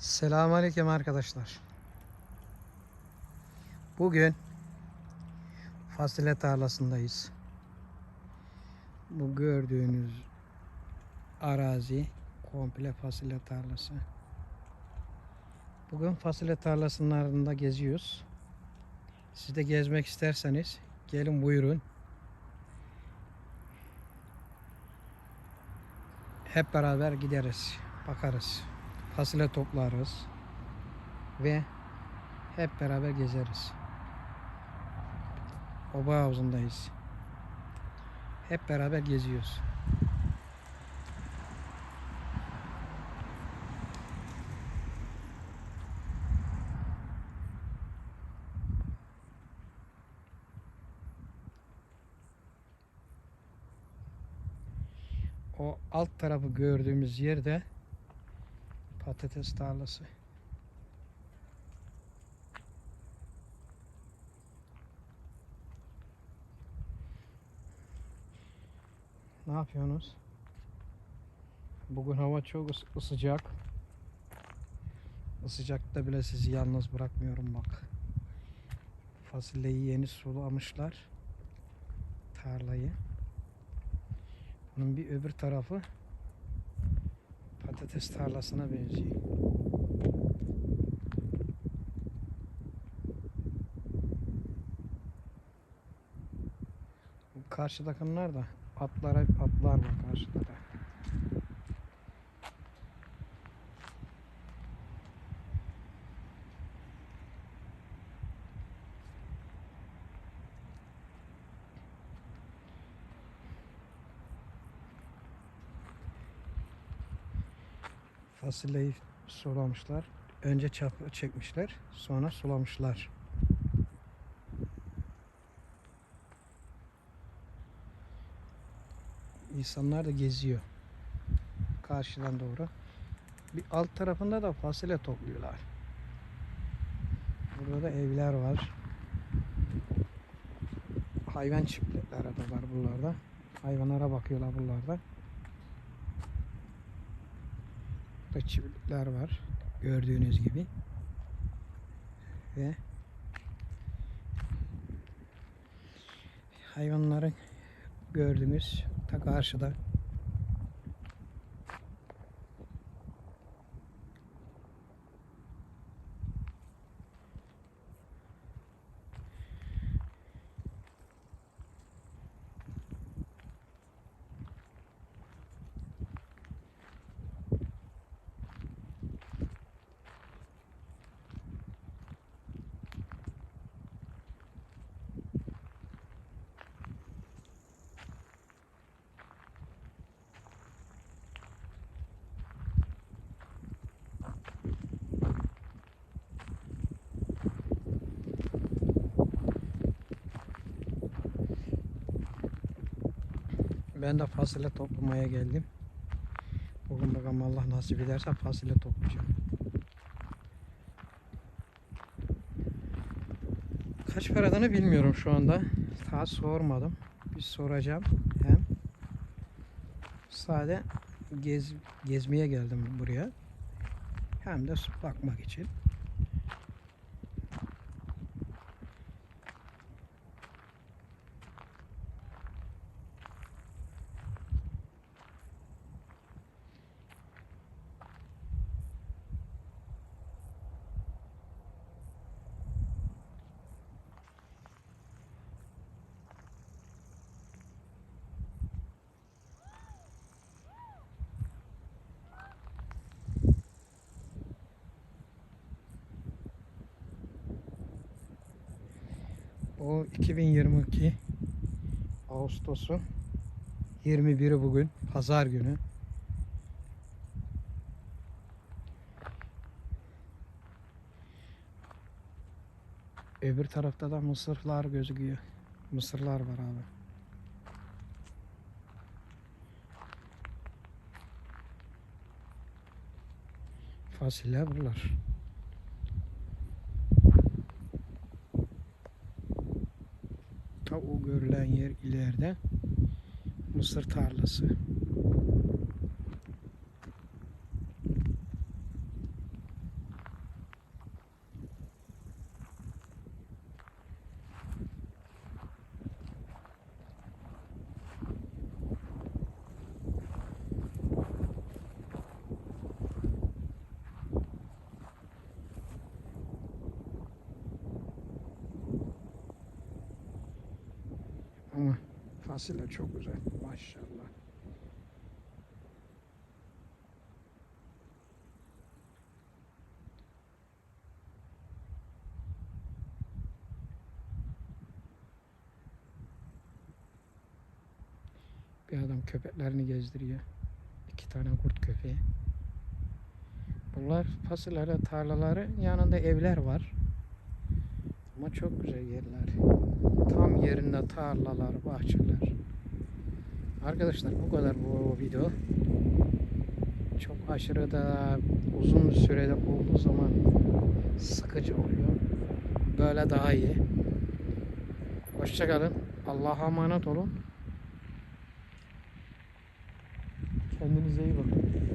Selamünaleyküm arkadaşlar. Bugün fasulye tarlasındayız. Bu gördüğünüz arazi komple fasulye tarlası. Bugün fasulye tarlasının geziyoruz. Siz de gezmek isterseniz gelin buyurun. Hep beraber gideriz, bakarız. Fasulye toplarız ve hep beraber gezeriz. Oba havuzundayız. Hep beraber geziyoruz. O alt tarafı gördüğümüz yerde patates tarlası. Ne yapıyorsunuz? Bugün hava çok sıcak. Sıcakta bile sizi yalnız bırakmıyorum bak. Fasulyeyi yeni sulamışlar. Tarlayı. Bunun bir öbür tarafı patates tarlasına benziyor. Karşıdakiler da atlar atlar var karşıda da. Fasulyeyi sulamışlar. Önce çapı çekmişler, sonra sulamışlar. İnsanlar da geziyor. Karşıdan doğru. Bir alt tarafında da fasulye topluyorlar. Burada da evler var. Hayvan çiftlikleri de var buralarda. Hayvanlara bakıyorlar buralarda. Burada çiftlikler var. Gördüğünüz gibi. Ve hayvanların gördüğümüz ta karşıda ben de fasulye toplamaya geldim. Bugün bakalım Allah nasip ederse fasulye toplayacağım. Kaç paradığını bilmiyorum şu anda. Daha sormadım. Bir soracağım hem. Sade gez, gezmeye geldim buraya. Hem de bakmak için. O 2022 Ağustos'un 21'i bugün pazar günü. Öbür tarafta da mısırlar gözüküyor. Mısırlar var abi. Fasulye buralar. Ta o görülen yer ileride mısır tarlası. Fasulye çok güzel. Maşallah. Bir adam köpeklerini gezdiriyor. İki tane kurt köpeği. Bunlar fasulye tarlaları yanında evler var. Ama çok güzel yerler. Tam yerinde tarlalar, bahçeler. Arkadaşlar bu kadar bu video. Çok aşırı da uzun sürede olduğu zaman sıkıcı oluyor. Böyle daha iyi. Hoşçakalın. Allah'a emanet olun. Kendinize iyi bakın.